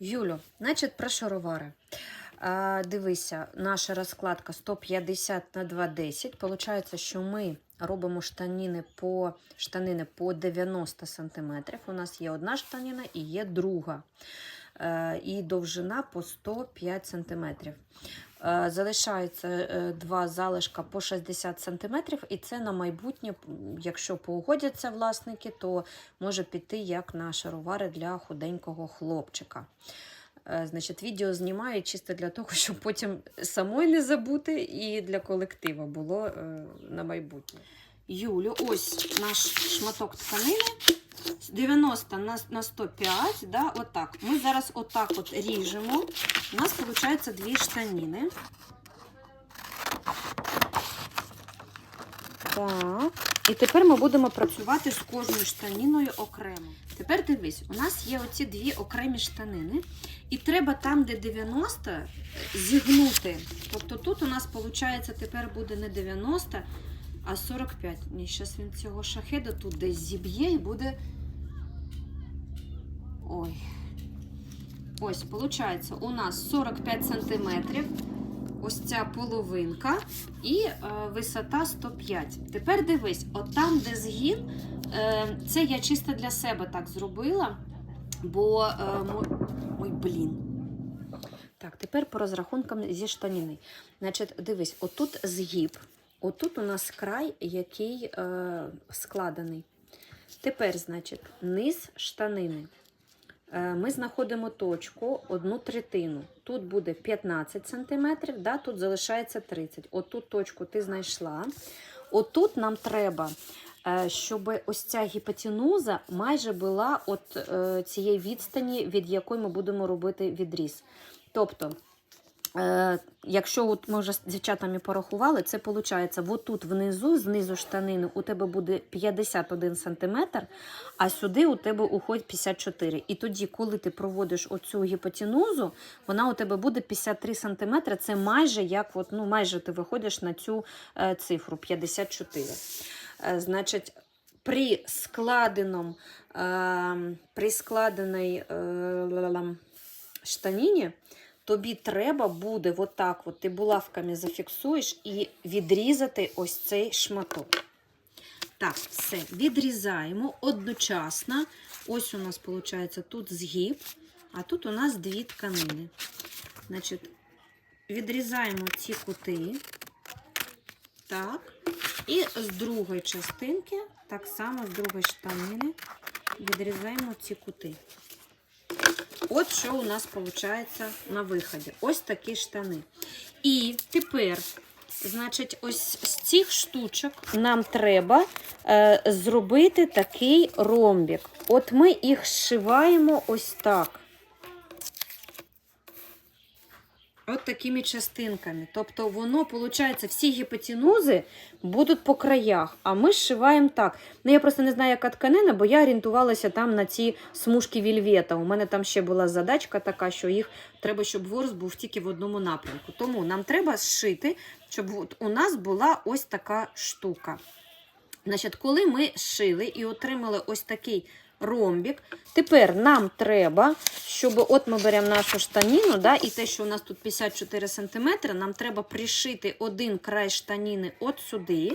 Юлю, значить, про шаровари. А, дивися, наша розкладка 150 на 210. Получається, що ми робимо штанини по, штанини по 90 см. У нас є одна штаніна і є друга. Е, і довжина по 105 см. Е, Залишається е, два залишка по 60 см, і це на майбутнє, якщо погодяться власники, то може піти як на шаровари для худенького хлопчика. Е, Значить, відео знімаю чисто для того, щоб потім самої не забути, і для колектива було на майбутнє. Юлю, ось наш шматок тканини. 90 на, на 105, да, отак. Ми зараз отак от ріжемо. У нас виходить дві штаніни. Так. І тепер ми будемо працювати з кожною штаніною окремо. Тепер дивись, у нас є оці дві окремі штанини, і треба там, де 90, е, зігнути. Тобто тут у нас, виходить, тепер буде не 90, а 45. Ні, зараз він цього шахеда тут десь зіб'є і буде. Ой. Ось, виходить, у нас 45 сантиметрів. Ось ця половинка і е, висота 105. Тепер дивись, от там, де згін, е, це я чисто для себе так зробила, бо е, ой, блін. Так, тепер по розрахункам зі штаніни. Значить, дивись, отут згіб, отут у нас край, який е, складений. Тепер, значить, низ штанини. Е, Ми знаходимо точку одну третину. Тут буде 15 см, да, тут залишається 30 Оту точку ти знайшла. Отут нам треба, е, щоб ось ця гіпотенуза майже була от е, цієї відстані, від якої ми будемо робити відріз. Тобто, якщо от ми вже з дівчатами порахували, це виходить, отут внизу, знизу штанини, у тебе буде 51 см, а сюди у тебе уходить 54. І тоді, коли ти проводиш оцю гіпотенузу, вона у тебе буде 53 см. Це майже як от, ну, майже ти виходиш на цю е, цифру 54. Е, значить, при складеному, е, при складеній е, штаніні тобі треба буде отак, от ти булавками зафіксуєш і відрізати ось цей шматок. Так, все, відрізаємо одночасно. Ось у нас, виходить, тут згиб, а тут у нас дві тканини. Значить, відрізаємо ці кути. Так. І з другої частинки, так само з другої штанини, відрізаємо ці кути. От що у нас виходить на виході. Ось такі штани. І тепер, значить, ось з цих штучок нам треба е, зробити такий ромбік. От ми їх зшиваємо ось так. От такими частинками. Тобто воно, виходить, всі гіпотенузи будуть по краях, а ми зшиваємо так. Ну, я просто не знаю, яка тканина, бо я орієнтувалася там на ці смужки вільвета. У мене там ще була задачка така, що їх треба, щоб ворс був тільки в одному напрямку. Тому нам треба зшити, щоб от у нас була ось така штука. Значить, коли ми зшили і отримали ось такий ромбік, тепер нам треба, щоб от ми беремо нашу штаніну, да, і те, що у нас тут 54 см, нам треба пришити один край штаніни от сюди,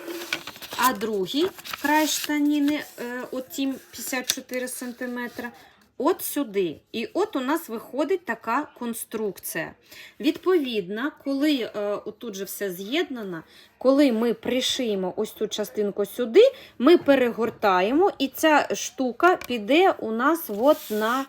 а другий край штаніни, е, от тім 54 см, от сюди. І от у нас виходить така конструкція. Відповідно, коли е, отут же все з'єднано, коли ми пришиємо ось цю частинку сюди, ми перегортаємо, і ця штука піде у нас от на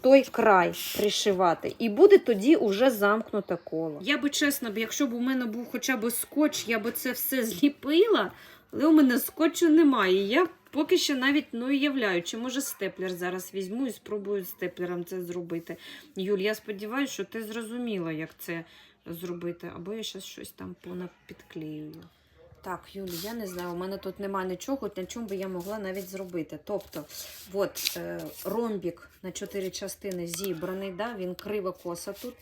той край пришивати. І буде тоді уже замкнуте коло. Я би чесно, якщо б у мене був хоча б скотч, я би це все зліпила, але у мене скотчу немає. Я поки що навіть не уявляю, чи може степлер зараз візьму і спробую степлером це зробити. Юль, я сподіваюся, що ти зрозуміла, як це зробити, або я зараз щось там підклеюю. Так, Юлі, я не знаю, у мене тут немає нічого, на чому би я могла навіть зробити. Тобто, от е, ромбік на чотири частини зібраний, да, він криво коса тут.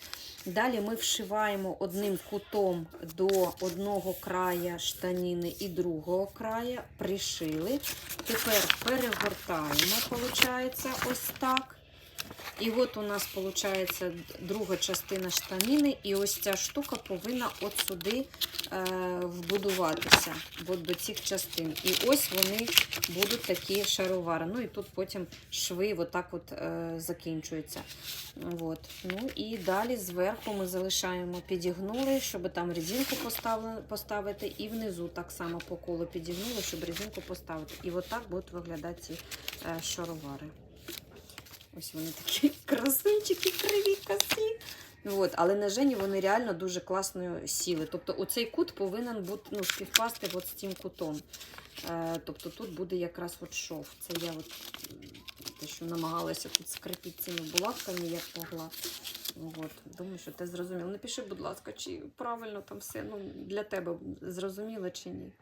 Далі ми вшиваємо одним кутом до одного края штаніни і другого края, пришили. Тепер перегортаємо, виходить, ось так. І от у нас виходить друга частина штаніни, і ось ця штука повинна от сюди е, вбудуватися, от до цих частин. І ось вони будуть такі шаровари. Ну і тут потім шви отак от е, закінчуються. От. Ну і далі зверху ми залишаємо підігнули, щоб там резинку поставити, і внизу так само по колу підігнули, щоб резинку поставити. І отак будуть виглядати ці е, шаровари. Ось вони такі красунчики, криві косі. От, але на Жені вони реально дуже класно сіли. Тобто оцей кут повинен бути ну, співпасти от з цим кутом. Е, тобто тут буде якраз от шов. Це я от те, що намагалася тут скріпити цими булавками, як могла. От, думаю, що ти зрозумів. Напиши, будь ласка, чи правильно там все ну, для тебе зрозуміло чи ні.